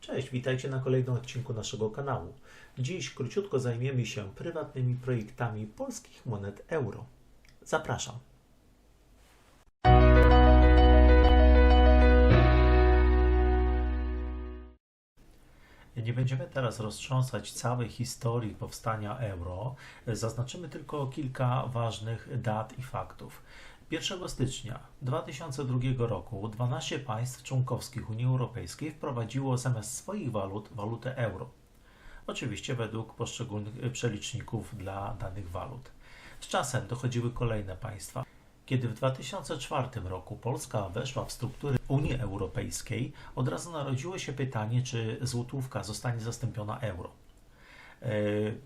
Cześć, witajcie na kolejnym odcinku naszego kanału. Dziś króciutko zajmiemy się prywatnymi projektami polskich monet euro. Zapraszam. Nie będziemy teraz roztrząsać całej historii powstania euro. Zaznaczymy tylko kilka ważnych dat i faktów. 1 stycznia 2002 roku 12 państw członkowskich Unii Europejskiej wprowadziło zamiast swoich walut walutę euro. Oczywiście według poszczególnych przeliczników dla danych walut. Z czasem dochodziły kolejne państwa. Kiedy w 2004 roku Polska weszła w struktury Unii Europejskiej, od razu narodziło się pytanie, czy złotówka zostanie zastąpiona euro. E,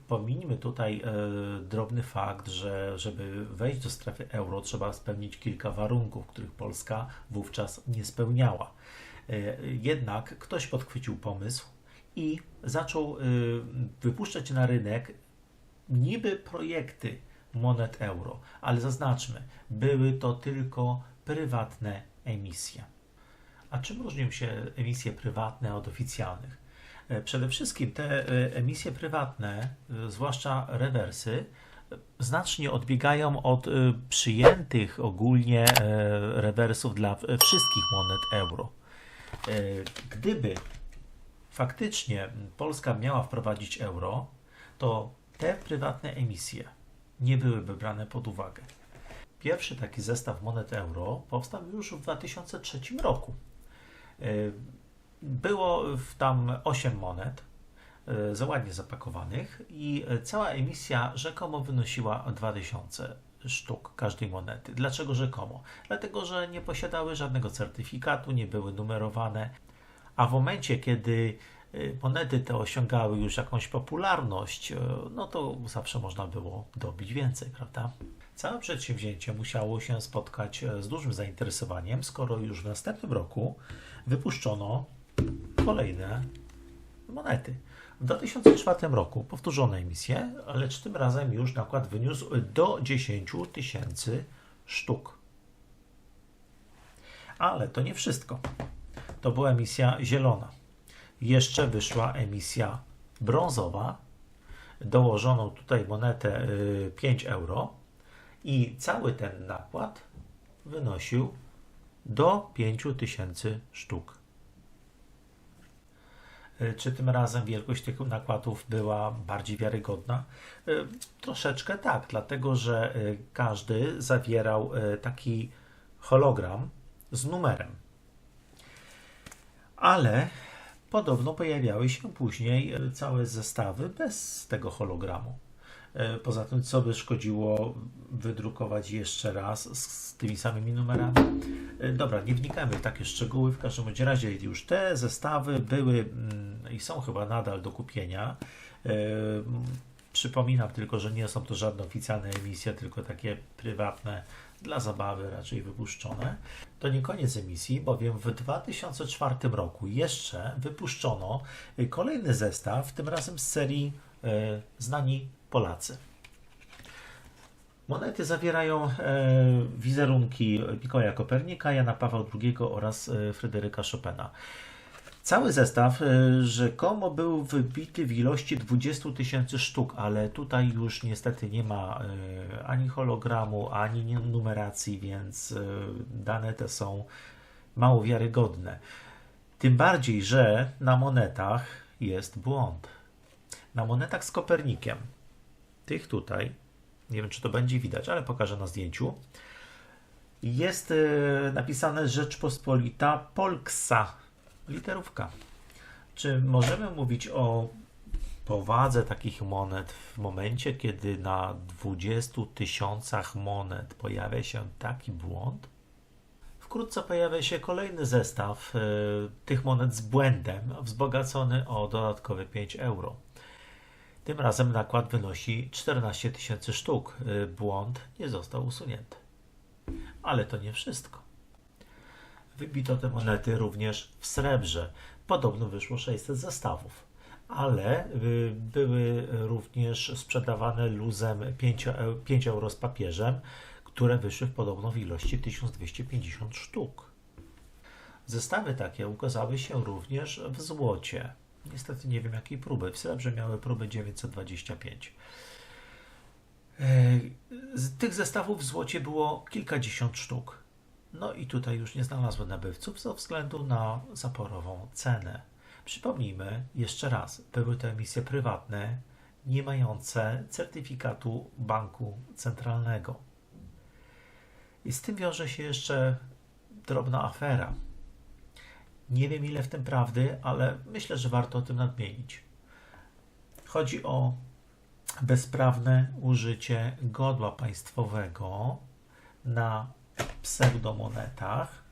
Pominijmy tutaj e, drobny fakt, że żeby wejść do strefy euro, trzeba spełnić kilka warunków, których Polska wówczas nie spełniała. E, Jednak ktoś podchwycił pomysł i zaczął wypuszczać na rynek niby projekty monet euro, ale zaznaczmy, były to tylko prywatne emisje. A czym różnią się emisje prywatne od oficjalnych? E, Przede wszystkim te e, emisje prywatne, e, zwłaszcza rewersy, znacznie odbiegają od przyjętych ogólnie rewersów dla wszystkich monet euro. Gdyby faktycznie Polska miała wprowadzić euro, to te prywatne emisje nie byłyby brane pod uwagę. Pierwszy taki zestaw monet euro powstał już w 2003 roku. Było w tam 8 monet, e, za ładnie zapakowanych i cała emisja rzekomo wynosiła 2000 sztuk każdej monety. Dlaczego rzekomo? Dlatego, że nie posiadały żadnego certyfikatu, nie były numerowane, a w momencie, kiedy e, monety te osiągały już jakąś popularność, e, no to zawsze można było dobić więcej, prawda? Całe przedsięwzięcie musiało się spotkać z dużym zainteresowaniem, skoro już w następnym roku wypuszczono kolejne monety. W 2004 roku powtórzono emisję, lecz tym razem już nakład wyniósł do 10 tysięcy sztuk. Ale to nie wszystko. To była emisja zielona. Jeszcze wyszła emisja brązowa. Dołożono tutaj monetę 5 y, euro i cały ten nakład wynosił do 5000 sztuk. E, czy tym razem wielkość tych nakładów była bardziej wiarygodna? E, troszeczkę tak, dlatego że e, każdy zawierał taki hologram z numerem. Ale podobno pojawiały się później całe zestawy bez tego hologramu. Poza tym, co by szkodziło wydrukować jeszcze raz z tymi samymi numerami? E, dobra, nie wnikamy w takie szczegóły. W każdym razie już te zestawy były mm, i są chyba nadal do kupienia. E, przypominam tylko, że nie są to żadne oficjalne emisje, tylko takie prywatne dla zabawy raczej wypuszczone. To nie koniec emisji, bowiem w 2004 roku jeszcze wypuszczono kolejny zestaw, tym razem z serii e, Znani Polacy. Monety zawierają e, wizerunki Mikołaja Kopernika, Jana Pawła II oraz e, Fryderyka Chopina. Cały zestaw e, rzekomo był wybity w ilości 20 tysięcy sztuk, ale tutaj już niestety nie ma ani hologramu, ani numeracji, więc dane te są mało wiarygodne. Tym bardziej, że na monetach jest błąd. Na monetach z Kopernikiem, tych tutaj, nie wiem, czy to będzie widać, ale pokażę na zdjęciu. Jest e, napisane Rzeczpospolita Polksa. Literówka. Czy możemy mówić o powadze takich monet w momencie, kiedy na 20 tysiącach monet pojawia się taki błąd? Wkrótce pojawia się kolejny zestaw y, tych monet z błędem, wzbogacony o dodatkowe 5 euro. Tym razem nakład wynosi 14 tysięcy sztuk. Y, błąd nie został usunięty. Ale to nie wszystko. Wybito te monety również w srebrze. Podobno wyszło 600 zestawów. Ale y, były również sprzedawane luzem 5, 5 euro z papieżem, które wyszły podobno w ilości 1250 sztuk. Zestawy takie ukazały się również w złocie. Niestety nie wiem jakiej próby. W srebrze miały próbę 925. E, Z tych zestawów w złocie było kilkadziesiąt sztuk. No i tutaj już nie znalazły nabywców ze względu na zaporową cenę. Przypomnijmy jeszcze raz, były to emisje prywatne, nie mające certyfikatu banku centralnego. I z tym wiąże się jeszcze drobna afera. Nie wiem ile w tym prawdy, ale myślę, że warto o tym nadmienić. Chodzi o bezprawne użycie godła państwowego na pseudomonetach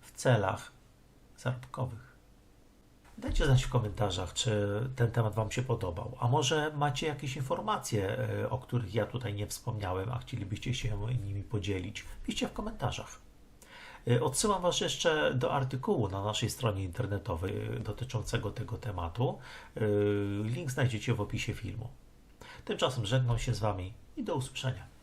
w celach zarobkowych. Dajcie znać w komentarzach, czy ten temat Wam się podobał. A może macie jakieś informacje, e, o których ja tutaj nie wspomniałem, a chcielibyście się nimi podzielić? Piszcie w komentarzach. E, Odsyłam Was jeszcze do artykułu na naszej stronie internetowej e, dotyczącego tego tematu. E, Link znajdziecie w opisie filmu. Tymczasem żegnam się z Wami i do usłyszenia.